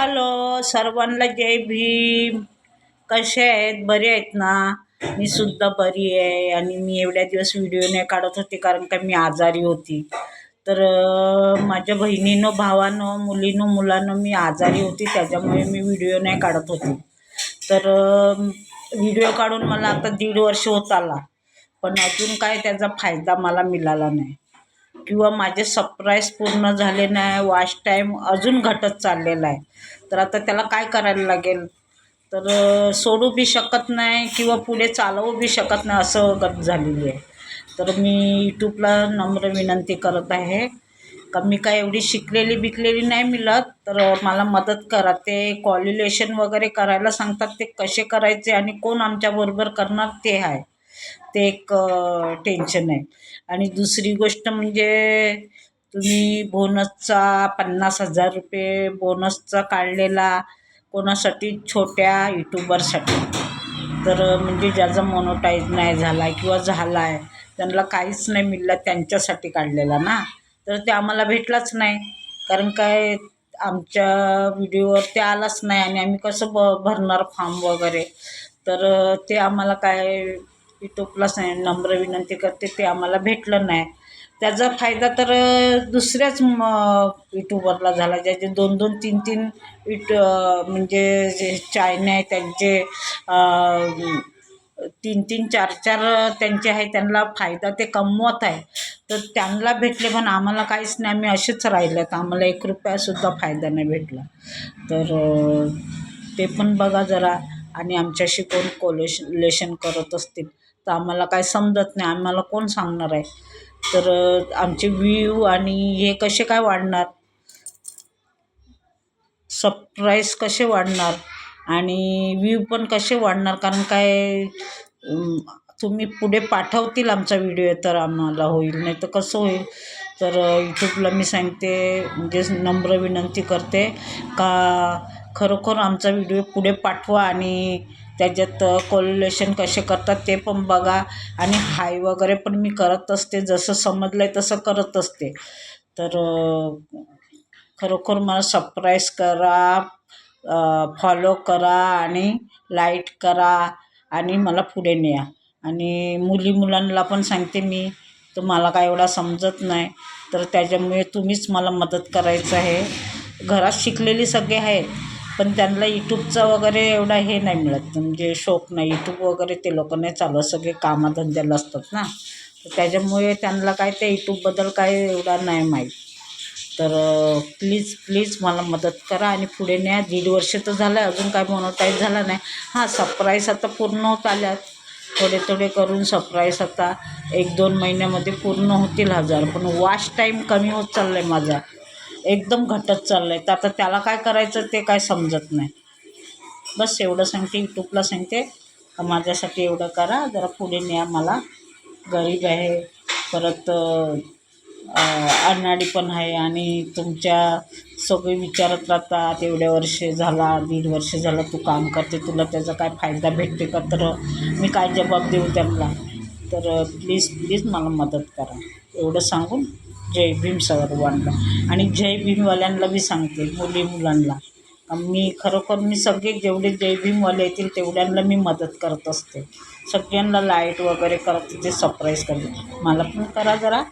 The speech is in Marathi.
हॅलो सर्वांना जय भीम. कसे आहेत? बरे आहेत ना? मी सुद्धा बरी आहे आणि मी एवढ्या दिवस व्हिडिओ नाही काढत होते कारण का मी आजारी होती. तर माझ्या बहिणीनं भावानं मुलीनं मुलानं मी आजारी होती त्याच्यामुळे मी व्हिडिओ नाही काढत होती. तर व्हिडिओ काढून मला आता दीड वर्ष होत आला. पण अजून काय त्याचा फायदा मला मिळाला नाही. किंवा माझे सरप्राईज पूर्ण झाले नाही वॉच टाईम अजून घटत चाललेला आहे. तर आता त्याला काय करायला लागेल? तर सोडू बी शकत नाही किंवा पुढे चालवू बी शकत नाही असं गत झालेली आहे. तर मी यूट्यूबला नम्र विनंती करत आहे. का मी काय एवढी शिकलेली बिकलेली नाही मिळत तर मला मदत करा. ते कॉल्युलेशन वगैरे करायला सांगतात ते कसे करायचे आणि कोण आमच्याबरोबर करणार ते आहे. ते एक टेन्शन आहे. आणि दुसरी गोष्ट म्हणजे तुम्ही बोनसचा पन्नास हजार रुपये बोनसचा काढलेला कोणासाठी? छोट्या युट्यूबरसाठी तर म्हणजे ज्याचा मोनोटाईज नाही झाला आहे किंवा झाला आहे त्यांना काहीच नाही मिळलं त्यांच्यासाठी काढलेला ना? तर ते आम्हाला भेटलाच नाही. कारण काय आमच्या व्हिडिओवर ते आलाच नाही आणि आम्ही कसं ब भरणार फॉर्म वगैरे? तर ते आम्हाला काय की टोपलाच नाही नम्र विनंती करते ते आम्हाला भेटलं नाही. त्याचा फायदा तर दुसऱ्याच म यूट्यूबरला झाला. ज्याचे दोन दोन तीन तीन यूट म्हणजे जे चायने आहे त्यांचे तीन तीन चार चार त्यांचे आहे त्यांना फायदा ते कमवत आहे. तर त्यांना भेटले पण आम्हाला काहीच नाही. आम्ही असेच राहिले तर आम्हाला एक रुपयासुद्धा फायदा नाही भेटला. तर ते पण बघा जरा. आणि आमच्याशी कोण कोलेशन करत असतील तर आम्हाला काय समजत नाही. आम्हाला कोण सांगणार आहे? तर आमचे व्ह्यू आणि हे कसे काय वाढणार? सबस्क्राईज कसे वाढणार? आणि व्ह्यू पण कसे वाढणार? कारण काय तुम्ही पुढे पाठवतील आमचा व्हिडिओ तर आम्हाला होईल. नाही तर कसं होईल? तर यूट्यूबला मी सांगते म्हणजे नम्र विनंती करते का खरोखर आमचा व्हिडिओ पुढे पाठवा आणि त्याच्यात कोल्युलेशन कसे करतात ते पण बघा. आणि हाय वगैरे पण मी करत असते. जसं समजलं आहे तसं करत असते. तर खरोखर मला सरप्राईज करा फॉलो करा आणि लाइट करा आणि मला पुढे न्या. आणि मुली मुलांना पण सांगते मी तुम्हाला काय एवढा समजत नाही. तर त्याच्यामुळे तुम्हीच मला मदत करायचं आहे. घरात शिकलेली सगळे आहेत. पण त्यांना यूट्यूबचा वगैरे एवढा हे नाही मिळत. म्हणजे शौक नाही. यूट्यूब वगैरे ते लोक नाही चालत. सगळे कामाधंद्याला असतात ना. तर त्याच्यामुळे त्यांना काय त्या यूट्यूबबद्दल काय एवढा नाही माहीत. तर प्लीज प्लीज मला मदत करा आणि पुढे न्या. दीड वर्ष तर झालं. आहे अजून काय मोनोटाईज झाला नाही. हां सरप्राईज आता पूर्ण होत आल्यात. थोडे थोडे करून सरप्राईज आता एक दोन महिन्यामध्ये पूर्ण होतील हजार. पण वॉश टाईम कमी होत चाललं आहे माझा. एकदम घटत चाललं आहे तर आता त्याला काय करायचं ते काय समजत नाही. बस एवढं सांगते यूट्यूबला सांगते. माझ्यासाठी एवढं करा. जरा पुढे न्या मला. गरीब आहे. परत अं, अनाडी पण आहे आणि तुमच्या सगळे विचारत राहतात एवढ्या वर्ष झाला दीड वर्ष झालं तू काम करते तुला त्याचा काय फायदा भेटते का? तर मी काय जबाब देऊ त्यांना तर प्लीज प्लीज मला मदत करा. एवढं सांगून जय भीम सर्वांना. आणि जय भीमवाल्यांना बी सांगते मुली मुलांना. मी खरोखर मी सगळे जेवढे जय भीमवाले येतील तेवढ्यांना मी मदत करत असते. सगळ्यांना लाइट वगैरे करत ते सरप्राईज करते. मला पण करा जरा.